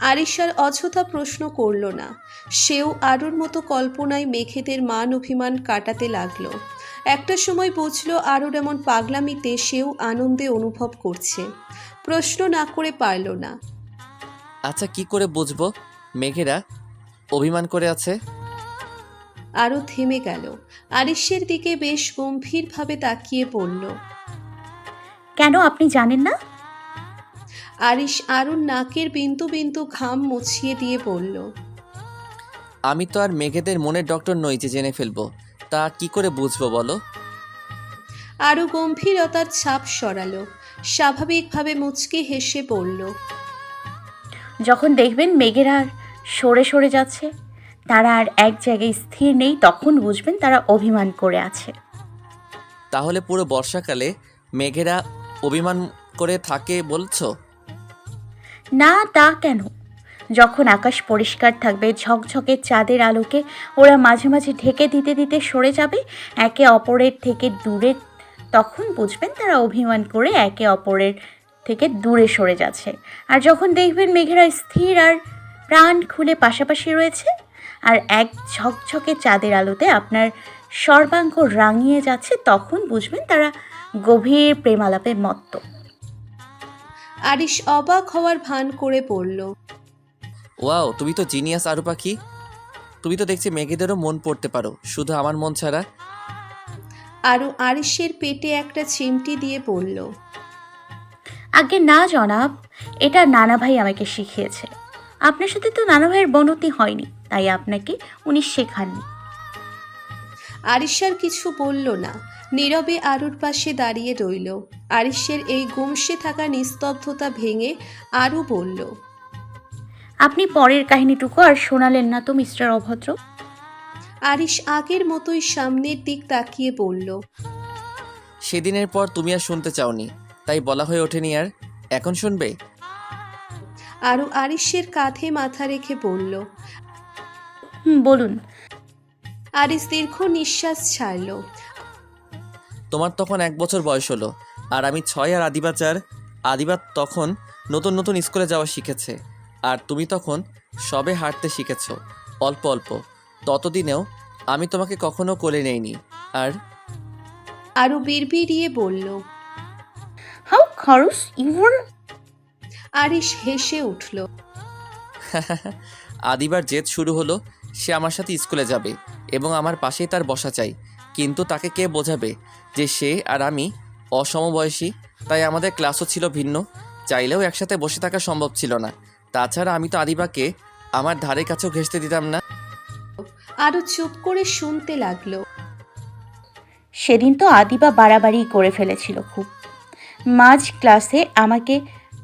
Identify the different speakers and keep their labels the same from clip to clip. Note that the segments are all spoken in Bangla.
Speaker 1: আরিশার অযথা প্রশ্ন করল না। সেও আরুর মতো কল্পনায় মেঘেদের মান অভিমান কাটাতে লাগল। একটা সময় বুঝলো আরুর এমন পাগলামিতে সেও আনন্দে অনুভব করছে। প্রশ্ন না করে পারল না।
Speaker 2: আচ্ছা কি করে বুঝব? মেঘেরা অভিমান করে আছে?
Speaker 1: আরও থেমে গেল। আরিশের দিকে বেশ গম্ভীরভাবে তাকিয়ে পড়ল
Speaker 3: কেন আপনি জানেন না?
Speaker 1: আরিশ আরুর নাকের বিন্দু বিন্দু ঘাম মুছিয়ে দিয়ে বলল
Speaker 2: আমি তো আর মেঘেদের মনের ডক্টর নই যে জেনে ফেলব। তা কি করে বুঝব বলো?
Speaker 1: আরও গম্ভীরতার ছাপ সরালো স্বাভাবিকভাবে মুচকি হেসে পড়ল
Speaker 3: যখন দেখবেন মেঘেরা সরে সরে যাচ্ছে তারা আর এক জায়গায় স্থির নেই তখন বুঝবেন তারা অভিমান করে আছে।
Speaker 2: তাহলে পুরো বর্ষাকালে মেঘেরা অভিমান করে থাকে বলছো?
Speaker 3: না, তা কেন? যখন আকাশ পরিষ্কার থাকবে, ঝকঝকে চাঁদের আলোকে, ওরা মাঝে মাঝে ঢেকে দিতে দিতে সরে যাবে, একে অপরের থেকে দূরে, তখন বুঝবেন তারা অভিমান করে একে অপরের থেকে দূরে সরে যাচ্ছে। আর যখন দেখবেন মেঘেরা স্থির আর প্রাণ খুলে পাশাপাশি রয়েছে, আর এক ঝকঝকে চাঁদের আলোতে আপনার সর্বাঙ্গ রাঙিয়ে যাচ্ছে, তখন বুঝবেন তারা গভীর প্রেমালাপে মত্ত।
Speaker 1: আরিশ অবাক হওয়ার ভান করে পড়ল।
Speaker 2: ওয়াও তুমি তো জিনিয়াস আরু পাখি তুমি তো দেখছি মেঘেদেরও মন পড়তে পারো শুধু আমার মন ছাড়া।
Speaker 1: আরও আরিশের পেটে একটা চিমটি দিয়ে পড়ল।
Speaker 3: আগে না জনাব এটা নানা ভাই আমাকে শিখিয়েছে। আপনার সাথে তো নানা ভাইয়ের বনতি হয়নি তাই আপনাকে উনি শেখাননি।
Speaker 1: আরিশার কিছু বলল না। নীরবে আরুর পাশে দাঁড়িয়ে রইল। আরিশের এই গুমসে থাকা নিস্তব্ধতা ভেঙে আরু বলল
Speaker 3: আপনি পরের কাহিনীটুকু আর শোনালেন না তো মিস্টার অভদ্র?
Speaker 1: আরিশ আগের মতোই সামনের দিক তাকিয়ে বলল
Speaker 2: সেদিনের পর তুমি আর শুনতে চাওনি তাই বলা হয়ে ওঠেনি আর। এখন শুনবে?
Speaker 1: আরু আরিশের কাঁধে মাথা রেখে বলল
Speaker 3: বলুন।
Speaker 1: আরিশ দীর্ঘ নিঃশ্বাস ছাড়ল।
Speaker 2: তোমার তখন এক বছর বয়স হলো আর আমি ছয় আর আদিবা চার। আদিবা তখন নতুন নতুন স্কুলে যাওয়া শিখেছে আর তুমি তখন সবে হাঁটতে শিখেছ অল্প অল্প। ততদিনেও আমি তোমাকে কখনো কোলে নেইনি আর
Speaker 1: আরু বিড়বিড়িয়ে বলল
Speaker 3: হাউ খরচ ইউর
Speaker 1: আরিশ হেসে উঠল
Speaker 2: আদিবার জেদ শুরু হলো সে আমার সাথে স্কুলে যাবে এবং আমার পাশেই তার বসা চাই। কিন্তু তাকে কে বোঝাবে যে সে আর আমি অসমবয়সী? তাই আমাদের ক্লাসও ছিল ভিন্ন। চাইলেও একসাথে বসে থাকা সম্ভব ছিল না। তাছাড়া আমি তো আদিবাকে আমার ধারে কাছেও ঘেঁষতে দিতাম না।
Speaker 1: আরু চুপ করে শুনতে লাগল।
Speaker 3: সেদিন তো আদিবা বাড়াবাড়ি করে ফেলেছিল খুব। মাঝ ক্লাসে আমাকে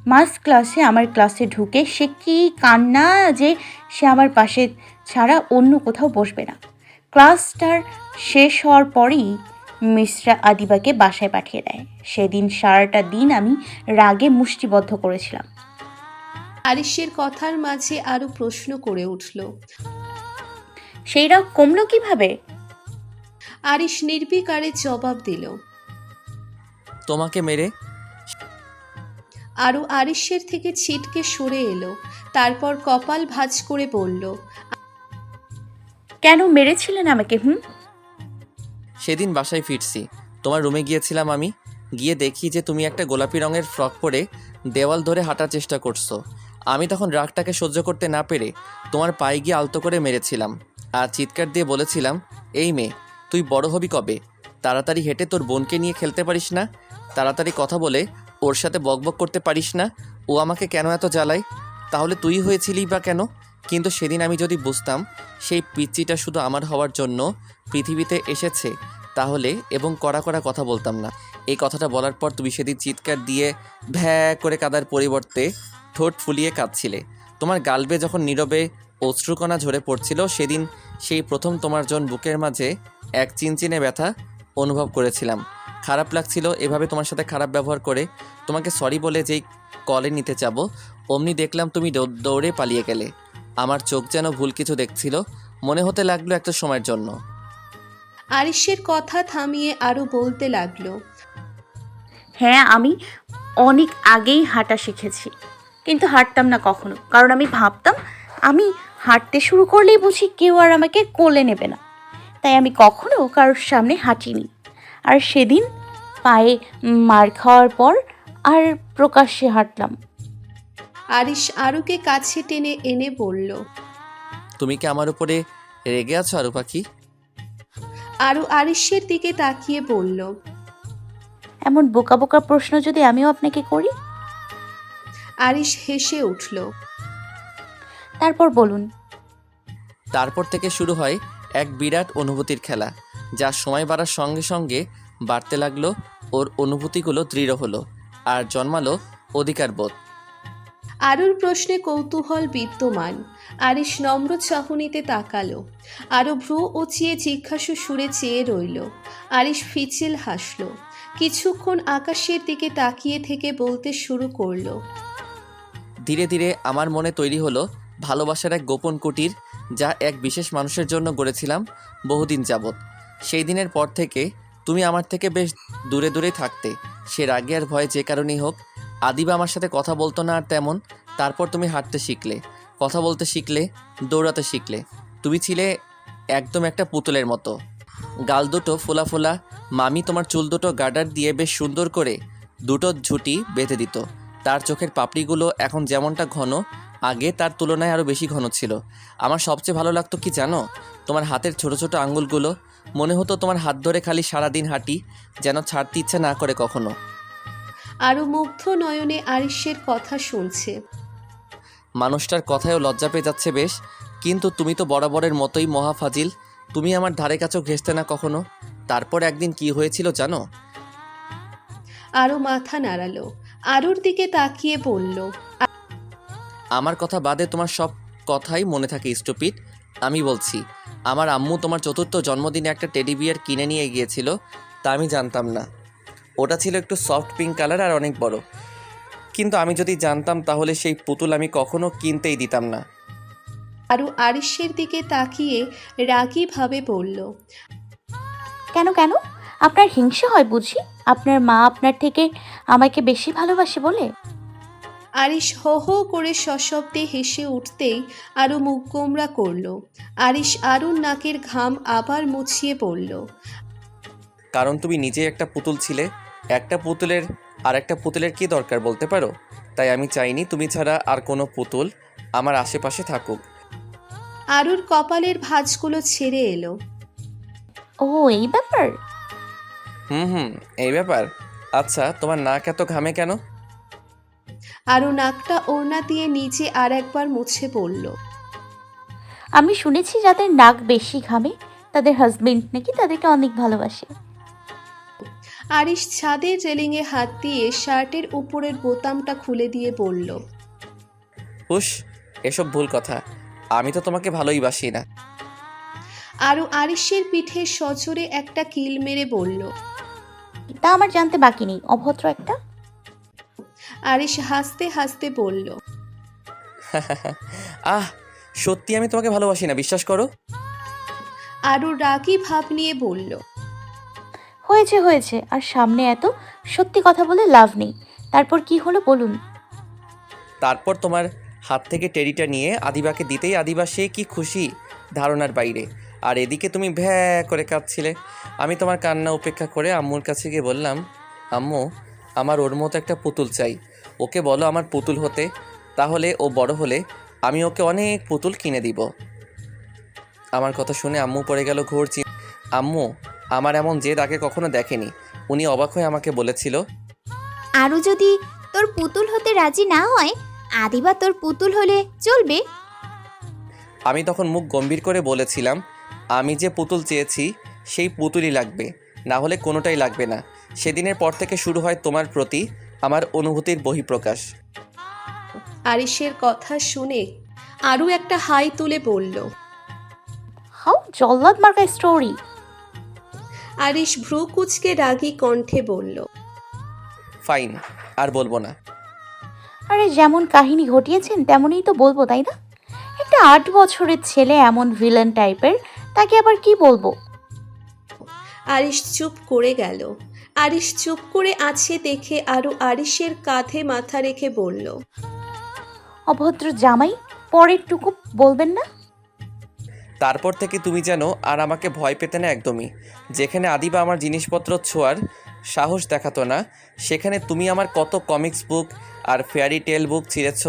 Speaker 3: মাঝ ক্লাসে আমার ক্লাসে ঢুকে সে কি কান্না যে সে আমার পাশে ছাড়া অন্য কোথাও বসবে না। ক্লাসটার শেষ হওয়ার পরেই মিশ্রা আদিবাকে বাসায় পাঠিয়ে দেয়। সেদিন সারাটা দিন আমি রাগে মুষ্টিবদ্ধ করেছিলাম।
Speaker 1: আরিশের কথার মাঝে আরু প্রশ্ন করে উঠল
Speaker 3: সেই রাগ কমলো কীভাবে?
Speaker 1: আরিশ নির্বিকারে জবাব দিল
Speaker 2: তোমাকে মেরে?
Speaker 1: আরু আরিশের থেকে ছিটকে সরে এলো তারপর কপাল ভাঁজ করে বলল
Speaker 3: কেন মেরেছিলেন আমাকে, হুম?
Speaker 2: সেদিন বাসায় ফিরছি। তোমার রুমে গিয়েছিলাম আমি। গিয়ে দেখি যে তুমি একটা গোলাপি রঙের ফ্রক পরে দেওয়াল ধরে হাঁটার চেষ্টা করছ। আমি তখন রাগটাকে সহ্য করতে না পেরে তোমার পায়ে গিয়ে আলতো করে মেরেছিলাম। আর চিৎকার দিয়ে বলেছিলাম, এই মেয়ে, তুই বড় হবি কবে? তাড়াতাড়ি হেঁটে তোর বোনকে নিয়ে খেলতে পারিস না? তাড়াতাড়ি কথা বলে ওর সাথে বকবক করতে পারিস না? ও আমাকে কেন এত জ্বালায়? তাহলে তুই হয়েছিলি বা কেন? কিন্তু সেদিন আমি যদি বুঝতাম সেই পিচ্চিটা শুধু আমার হওয়ার জন্য পৃথিবীতে এসেছে, তাহলে এবং কড়া কড়া কথা বলতাম না। এই কথাটা বলার পর তুমি সেদিন চিৎকার দিয়ে ভ্যা করে কাদার পরিবর্তে ঠোঁট ফুলিয়ে কাঁদছিলে। তোমার গালবে যখন নীরবে অশ্রুকণা ঝরে পড়ছিল, সেদিন সেই প্রথম তোমার জন বুকের মাঝে এক চিনচিনে ব্যথা অনুভব করেছিলাম। খারাপ লাগছিল, এভাবে তোমার সাথে খারাপ ব্যবহার করে তোমাকে সরি বলে যেই কলে নিতে যাব, অমনি দেখলাম তুমি দৌড়ে পালিয়ে গেলে। আমার চোখ যেন ভুল কিছু দেখছিল মনে হতে লাগল একটা সময়ের জন্য।
Speaker 1: আরিশের কথা থামিয়ে আরু বলতে লাগল
Speaker 3: হ্যাঁ আমি অনেক আগেই হাঁটা শিখেছি কিন্তু হাঁটতাম না কখনো। কারণ আমি ভাবতাম আমি হাঁটতে শুরু করলেই বুঝি কেউ আর আমাকে কোলে নেবে না। তাই আমি কখনো কারোর সামনে হাঁটিনি। আর সেদিন পায়ে মার খাওয়ার পর আর প্রকাশ্যে হাঁটলাম।
Speaker 1: আরিশ আরুকে কাছে টেনে এনে বলল
Speaker 2: তুমি কি আমার উপরে রেগে আছো আরু পাখি?
Speaker 1: আরু আরিশের দিকে তাকিয়ে বলল
Speaker 3: এমন বোকা বোকা প্রশ্ন যদি আমিও আপনাকে করি?
Speaker 1: আরিশ হেসে উঠল
Speaker 3: তারপর বলুন।
Speaker 2: তারপর থেকে শুরু হয় এক বিরাট অনুভূতির খেলা যা সময় বাড়ার সঙ্গে সঙ্গে বাড়তে লাগল ওর অনুভূতিগুলো দৃঢ় হলো আর জন্মালো অধিকারবোধ।
Speaker 1: আরুর প্রশ্নে কৌতূহল বিদ্যমান। আরিশ নম্র চাহনিতে তাকালো। আরও ভ্রু উঁচিয়ে জিজ্ঞাসু সুরে চেয়ে রইল। আরিশ ফিচিল হাসল। কিছুক্ষণ আকাশের দিকে তাকিয়ে থেকে বলতে শুরু করল,
Speaker 2: ধীরে ধীরে আমার মনে তৈরি হলো ভালোবাসার এক গোপন কুটির যা এক বিশেষ মানুষের জন্য গড়েছিলাম বহুদিন যাবৎ। সেই দিনের পর থেকে তুমি আমার থেকে বেশ দূরে দূরে থাকতে, সে রাগে আর ভয়ে যে কারণেই হোক আদিবা আমার সাথে কথা বলতো না আর তেমন। তারপর তুমি হাঁটতে শিখলে। কথা বলতে শিখলে, দৌড়াতে শিখলে। তুমি ছিলে একদম একটা পুতুলের মতো। গাল দুটো ফোলা ফোলা, মামি তোমার চুল দুটো গার্ডার দিয়ে বেশ সুন্দর করে দুটো ঝুঁটি বেঁধে দিত। তার চোখের পাপড়িগুলো এখন যেমনটা ঘন, আগে তার তুলনায় আরও বেশি ঘন ছিল। আমার সবচেয়ে ভালো লাগতো কি জানো? তোমার হাতের ছোট ছোট আঙুলগুলো। মনে হতো তোমার হাত ধরে খালি সারাদিন হাঁটি, যেন ছাড়তে ইচ্ছে না করে কখনো।
Speaker 1: আরও মুগ্ধ নয়নে আরিশের কথা শুনছে।
Speaker 2: মানুষটার কথায়ও লজ্জা পেয়ে যাচ্ছে বেশ কিন্তু তুমি তো বরাবরের মতোই মহাফাজিল তুমি আমার ধারে কাছেও ঘেসতে না কখনো? তারপর একদিন কি হয়েছিল জানো?
Speaker 1: আরও মাথা নাড়ালো আরুর দিকে তাকিয়ে বলল
Speaker 2: আমার কথা বাদে তোমার সব কথাই মনে থাকে স্টুপিড। আমি বলছি আমার আম্মু তোমার চতুর্থ জন্মদিনে একটা টেডি বিয়ার কিনে নিয়ে গিয়েছিল তা আমি জানতাম না। ওটা ছিল একটু সফট পিঙ্ক কালার আর অনেক বড়। কিন্তু আমি যদি জানতাম তাহলে সেই পুতুল আমি কখনো কিনতেই দিতাম না।
Speaker 1: আরও আরিশের দিকে তাকিয়ে রাগীভাবে বলল
Speaker 3: কেন কেন? আপনার হিংসা হয় বুঝি? আপনার মা আপনার থেকে আমাকে বেশি ভালোবাসে বলে?
Speaker 1: আরিশ হো হো করে সশব্দে হেসে উঠতেই আরও মুখ গোমরা করল। আরিশ আরুর নাকের ঘাম আবার মুছিয়ে পড়ল
Speaker 2: কারণ তুমি নিজে একটা পুতুল ছিলে একটা পুতুলের আর একটা পুতুলের কি দরকার বলতে পারো? তাই আমি চাইনি তুমি ছাড়া আর কোনো পুতুল আমার আশেপাশে থাকুক।
Speaker 1: আরুর কপালের ভাঁজগুলো ছেড়ে এলো।
Speaker 3: ও এই ব্যাপার?
Speaker 2: হুম হুম এই ব্যাপার। আচ্ছা তোমার নাক এত ঘামে কেন?
Speaker 1: আরও নাকটা ওড়না দিয়ে নিচে আর একবার মুছে পড়ল
Speaker 3: আমি শুনেছি যাদের নাক বেশি ঘামে তাদের হাজবেন্ড নাকি তাদেরকে অনেক ভালোবাসে।
Speaker 1: আরিশ ছাদের রেলিংয়ে হাত দিয়ে শার্টের উপরের বোতামটা খুলে দিয়ে বলল
Speaker 2: হুস এসব ভুল কথা। আমি তো তোমাকে ভালোই বাসি না।
Speaker 1: আরও আরিশের পিঠে সচরে একটা কিল মেরে বলল
Speaker 3: তা আমার জানতে বাকি নেই অভদ্র একটা।
Speaker 1: আরিশ হাসতে হাসতে বলল
Speaker 2: আহ সত্যি আমি তোমাকে ভালোবাসি না বিশ্বাস করো।
Speaker 1: আরও রাগী ভাব নিয়ে বলল
Speaker 3: হয়েছে হয়েছে। আর সামনে এত সত্যি কথা বলে লাভ নেই। তারপর কি হলো বলুন?
Speaker 2: তারপর তোমার হাত থেকে টেরিটা নিয়ে আদিবাকে দিতেই আদিবা সে কি খুশি ধারণার বাইরে। আর এদিকে তুমি ভ্যা করে কাঁদছিলে। আমি তোমার কান্না উপেক্ষা করে আম্মুর কাছে গিয়ে বললাম, আম্মু, আমার ওর মতো একটা পুতুল চাই। ওকে বলো আমার পুতুল হতে, তাহলে ও বড় হলে আমি ওকে অনেক পুতুল কিনে দিব। আমার কথা শুনে আম্মু পড়ে গেল ঘোর আম্মু আমার এমন জেদ আগে কখনো দেখেনি। উনি অবাক হয়ে আমাকে বলেছিল
Speaker 4: আরও যদি তোর পুতুল হতে রাজি না হয় আদিবা তোর পুতুল হলে চলবে।
Speaker 2: আমি তখন মুখ গম্ভীর করে বলেছিলাম আমি যে পুতুল চেয়েছি সেই পুতুলই লাগবে। না হলে কোনোটাই লাগবে না। সেদিনের পর থেকে শুরু হয় তোমার প্রতি আমার অনুভূতির বহিঃপ্রকাশ।
Speaker 1: আরিশের কথা শুনে আরও একটা হাই তুলে বলল
Speaker 3: হাউ জল্লাদ মার্কা স্টোরি
Speaker 1: আরিশ ভ্রু কুচকে রাগী কণ্ঠে বলল
Speaker 2: ফাইন আর বলব না।
Speaker 3: আরে যেমন কাহিনী ঘটিয়েছেন তেমনই তো বলব তাই না? একটা আট বছরের ছেলে এমন ভিলেন টাইপের তাকে আবার কি বলব?
Speaker 1: আরিশ চুপ করে গেল। আরিশ চুপ করে আছে দেখে আরও আরিশের কাঁধে মাথা রেখে বলল
Speaker 3: অভদ্র জামাই পরেরটুকু বলবেন না?
Speaker 2: তারপর থেকে তুমি যেন আর আমাকে ভয় পেতে না একদমই। যেখানে আদিবা আমার জিনিসপত্র ছোঁয়ার সাহস দেখাতো না সেখানে তুমি আমার কত কমিক্স বুক আর ফেয়ারি টেল বুক ছিঁড়েছ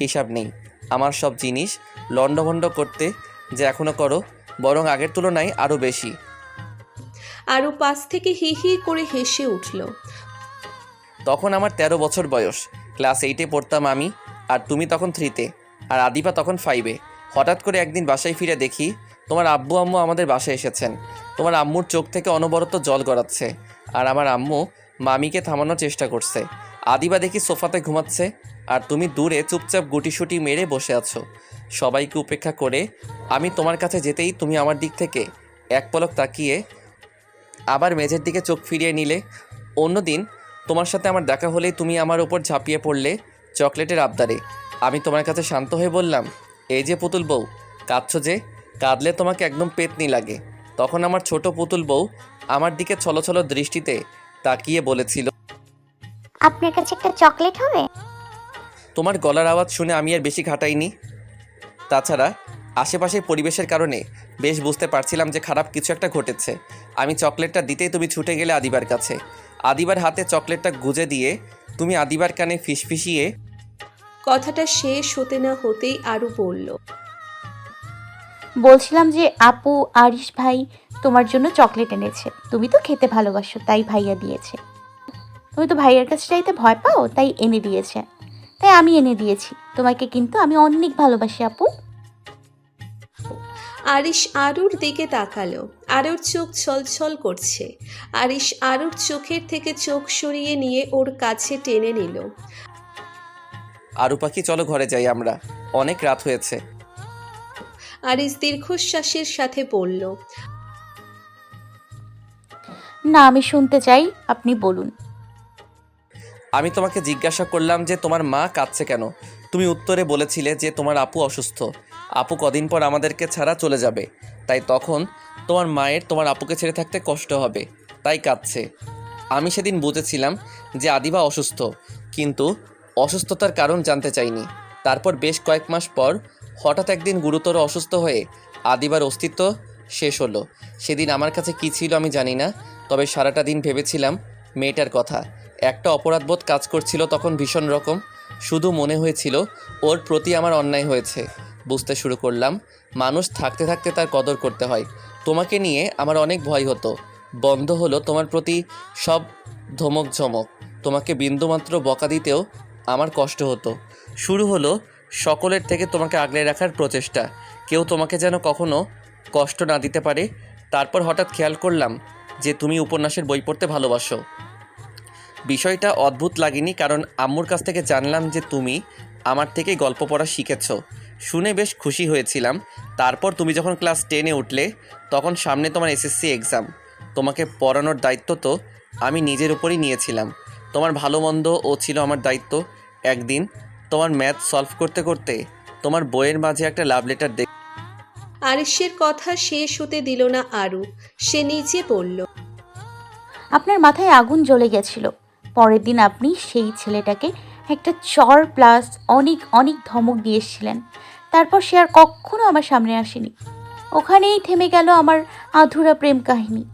Speaker 2: হিসাব নেই। আমার সব জিনিস লণ্ডভণ্ড করতে যে এখনও করো বরং আগের তুলনায় আরও বেশি।
Speaker 1: আরও পাশ থেকে হি হি করে হেসে উঠল।
Speaker 2: তখন আমার তেরো বছর বয়স। ক্লাস এইটে পড়তাম আমি আর তুমি তখন থ্রিতে আর আদিবা তখন ফাইভে হঠাৎ করে একদিন বাসায় ফিরে দেখি তোমার আব্বু আম্মু আমাদের বাসায় এসেছেন। তোমার আম্মুর চোখ থেকে অনবরত জল গড়াচ্ছে আর আমার আম্মু মামিকে থামানোর চেষ্টা করছে। আদিবা দেখি সোফাতে ঘুমাচ্ছে আর তুমি দূরে চুপচাপ গুটিসুটি মেরে বসে আছো। সবাইকে উপেক্ষা করে আমি তোমার কাছে যেতেই তুমি আমার দিক থেকে এক পলক তাকিয়ে আবার মেঝের দিকে চোখ ফিরিয়ে নিলে। অন্যদিন তোমার সাথে আমার দেখা হলেই তুমি আমার ওপর ঝাঁপিয়ে পড়লে চকলেটের আবদারে। আমি তোমার কাছে শান্ত হয়ে বললাম এই যে পুতুল বউ কাঁদছো যে? কাঁদলে তোমাকে একদম পেতনি লাগে। তখন আমার ছোট পুতুল বউ আমার দিকে ছলো ছলো দৃষ্টিতে তাকিয়ে বলেছিল
Speaker 5: আপনার কাছে একটা চকলেট হবে?
Speaker 2: তোমার গলার আওয়াজ শুনে আমি আর বেশি ঘাটাইনি। তাছাড়া আশেপাশের পরিবেশের কারণে বেশ বুঝতে পারছিলাম যে খারাপ কিছু একটা ঘটেছে। আমি চকলেটটা দিতেই তুমি ছুটে গেলে আদিবার কাছে। আদিবার হাতে চকলেটটা গুজে দিয়ে তুমি আদিবার কানে ফিসফিসিয়ে
Speaker 1: কথাটা শেষ হতে না হতেই আরও বলল
Speaker 3: বলছিলাম যে আপু আরিশ ভাই তোমার জন্য চকলেট এনেছে। তুমি তো খেতে ভালোবাসো তাই ভাইয়া দিয়েছে। তুমি তো ভাইয়ার কাছে চাইতে ভয় পাও তাই এনে দিয়েছে। তাই আমি এনে দিয়েছি। তোমাকে কিন্তু আমি অনেক ভালোবাসি আপু।
Speaker 1: আরিশ আরুর দিকে তাকালো। আরুর চোখ ছলছল করছে। আরিশ আরুর চোখের থেকে চোখ সরিয়ে নিয়ে ওর কাছে টেনে নিল।
Speaker 2: আরু পাখি চলো ঘরে যাই আমরা। অনেক রাত হয়েছে।
Speaker 1: আরিশ দীর্ঘশ্বাসের সাথে বলল
Speaker 3: না আমি শুনতে চাই আপনি বলুন।
Speaker 2: আমি তোমাকে জিজ্ঞাসা করলাম যে তোমার মা কাঁদছে কেন? তুমি উত্তরে বলেছিলে যে তোমার আপু অসুস্থ। আপু কদিন পর আমাদেরকে ছাড়া চলে যাবে। তাই তখন তোমার মায়ের তোমার আপুকে ছেড়ে থাকতে কষ্ট হবে। তাই কাঁদছে। আমি সেদিন বুঝেছিলাম যে আদিবা অসুস্থ। কিন্তু অসুস্থতার কারণ জানতে চাইনি। তারপর বেশ কয়েক মাস পর হঠাৎ একদিন গুরুতর অসুস্থ হয়ে আদিবার অস্তিত্ব শেষ হলো। সেদিন আমার কাছে কী ছিল আমি জানি না, তবে সারাটা দিন ভেবেছিলাম মেয়েটার কথা। একটা অপরাধবোধ কাজ করছিল তখন ভীষণ রকম। শুধু মনে হয়েছিল ওর প্রতি আমার অন্যায় হয়েছে। বুঝতে শুরু করলাম, মানুষ থাকতে থাকতে তার কদর করতে হয়। তোমাকে নিয়ে আমার অনেক ভয় হতো। বন্ধ হলো তোমার প্রতি সব ধমক ঝমক তোমাকে বিন্দুমাত্র বকা দিতেও আমার কষ্ট হতো। শুরু হলো, সকলের থেকে তোমাকে আগলে রাখার প্রচেষ্টা। কেউ তোমাকে যেন কখনো কষ্ট না দিতে পারে। তারপর হঠাৎ খেয়াল করলাম যে তুমি উপন্যাসের বই পড়তে ভালোবাসো। বিষয়টা অদ্ভুত লাগেনি কারণ আম্মুর কাছ থেকে জানলাম যে তুমি আমার থেকেই গল্প পড়া শিখেছ। শুনে বেশ খুশি হয়েছিলাম। তারপর তুমি যখন ক্লাস টেনে উঠলে, তখন সামনে তোমার এসএসসি এক্সাম তোমাকে পড়ানোর দায়িত্ব তো আমি নিজের উপরই নিয়েছিলাম। তোমার ভালো মন্দ ও ছিল আমার দায়িত্ব। একদিন তোমার ম্যাথ সলভ করতে করতে তোমার বইয়ের মাঝে একটা লাভ লেটার দেখ
Speaker 1: আরিশের কথা শেষ হতে দিল না আরু। সে নিজে বলল
Speaker 3: আপনার মাথায় আগুন জ্বলে গেছিল। পরের দিন আপনি সেই ছেলেটাকে একটা চর প্লাস অনেক অনেক ধমক দিয়েছিলেন। তারপর সে আর কখনো আমার সামনে আসেনি। ওখানেই থেমে গেল আমার আধুরা প্রেম কাহিনী।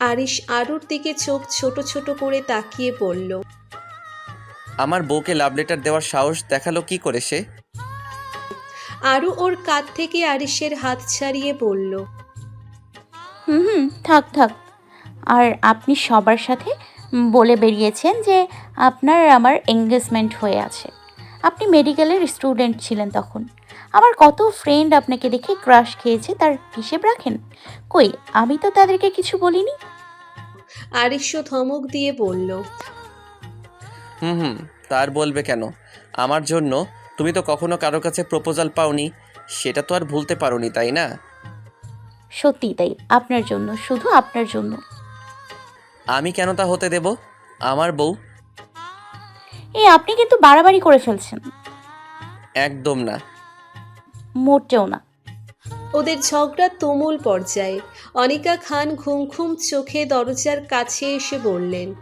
Speaker 1: আরিশ আরুর দিকে চোখ ছোট ছোট করে তাকিয়ে বলল
Speaker 2: আমার বউকে লাভ লেটার দেওয়ার সাহস দেখাল কি করে সে?
Speaker 1: আরু ওর কাঁধ থেকে আরিশের হাত ছাড়িয়ে বলল
Speaker 3: হুম হুম থাক থাক। আর আপনি সবার সাথে বলে বেরিয়েছেন যে আপনার আমার এঙ্গেজমেন্ট হয়ে আছে। আপনি মেডিকেলের স্টুডেন্ট ছিলেন তখন। আমার কত ফ্রেন্ড আপনাকে দেখে ক্রাশ খেয়েছে তার হিসেব রাখেন? কই আমি তো তাদেরকে কিছু বলিনি?
Speaker 1: আরিশও ধমক দিয়ে বলল
Speaker 2: হুম হুম। তার বলবে কেন? আমার জন্য তুমি তো কখনো কারোর কাছে প্রপোজাল পাওনি সেটা তো আর ভুলতে পারোনি তাই না?
Speaker 3: সত্যি তাই আপনার জন্য শুধু আপনার জন্য।
Speaker 2: আমি কেন তা হতে দেব? আমার বউ?
Speaker 3: এই আপনি কিন্তু বাড়াবাড়ি করে ফেলছেন।
Speaker 2: একদম না।
Speaker 3: মোটেও না।
Speaker 1: ওদের ঝগড়া তুমুল পর্যায়ে। অনিকা খান ঘুম ঘুম চোখে দরজার কাছে এসে বললেন